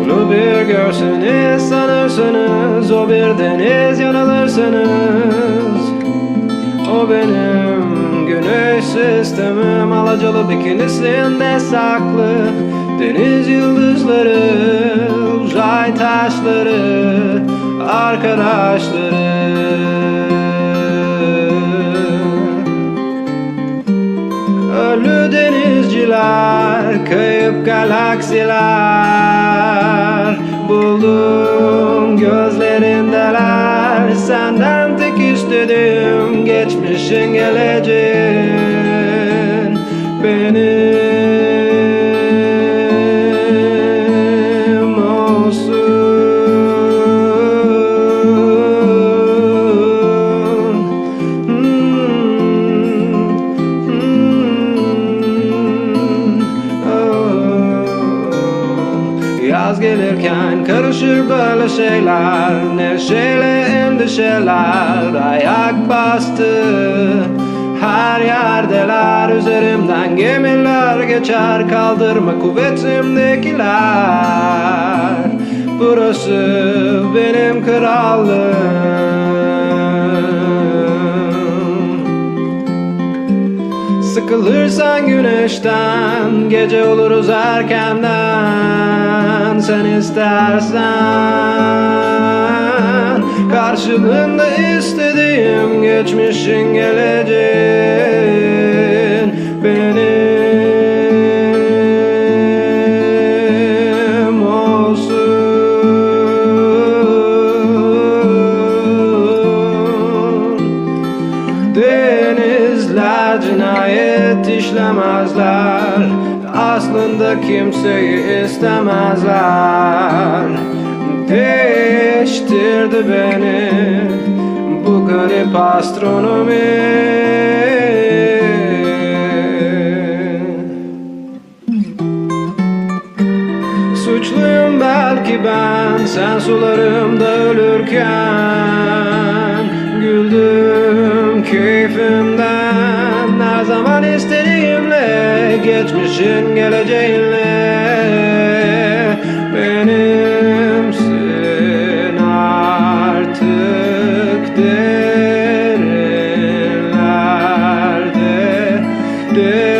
Onu bir görseniz sanırsınız O bir deniz yanılırsınız. O benim güneş sistemim Alacalı bikinisinde saklı Deniz yıldızları Uzay taşları Arkadaşları galaksiler. Buldum gözlerindeler. Senden tek istediğim geçmişin geleceğin. Benim gelirken karışır böyle şeyler. Neşeyle endişeler Ayak bastı. Her yerdeler Üzerimden gemiler geçer. Kaldırma kuvvetimdekiler. Burası benim krallığım Sıkılırsan güneşten Gece oluruz erkenden Sen istersen. Karşılığında istediğim Geçmişin Denizler cinayet işlemezler. Aslında kimseyi istemezler. Değiştirdi beni Bu garip astronomi. Suçluyum belki ben Sen sularımda ölürken. Güldüm keyfimden olan isteğimle Geçmişin geleceğinle. Benimsin artık derinlerde derin